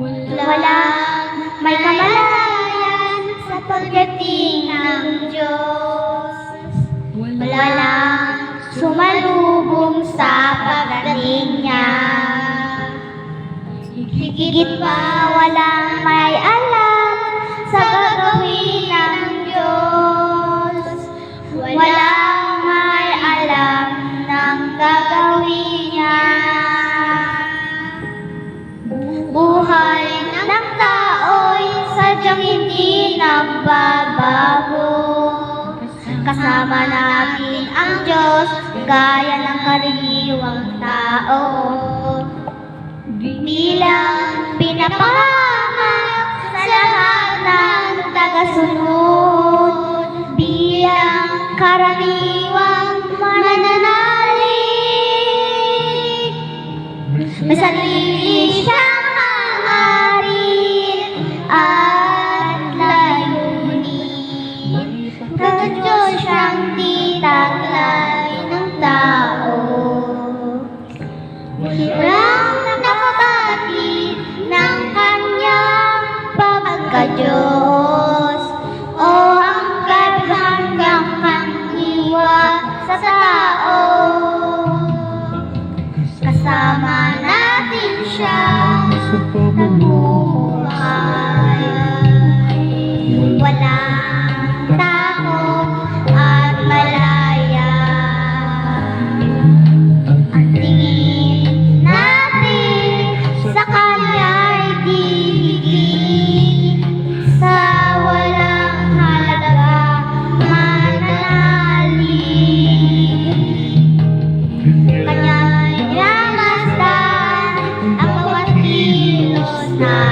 Wala Wala. may kamalayan sa pagdating ng Diyos. Wala sumalubong sa pagdating niya. Higit pa walang may alam sa gagawin ng Diyos. Walang may alam ng gagawin niya. Buhay sadyang hindi nagbabago. Kasama natin ang Diyos, gaya ng karaniwang tao. Bilang pinapanganak sa lahat ng tagasunod, bilang karaniwang mananalig. May siyang Sa Diyos siyang titaglay ng tao. Hirang nakabatid ng kanyang pagka-Diyos. O hanggang hanggang kangiwa sa tao. Kasama natin siya Sa pamumuhay nabubuhay.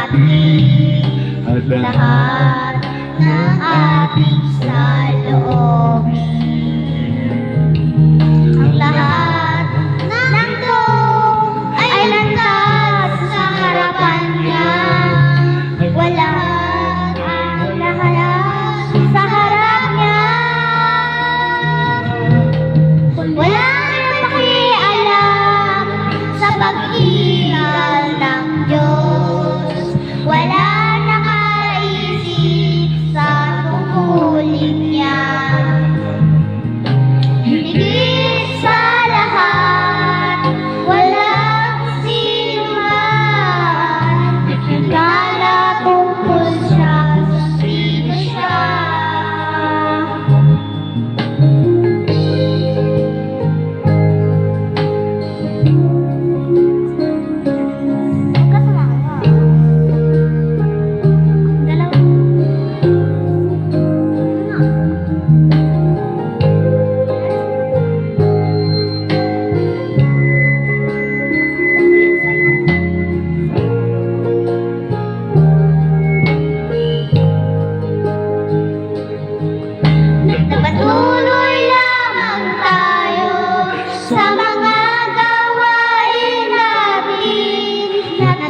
Natin. At Lahat ng ating saloobin.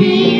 Sa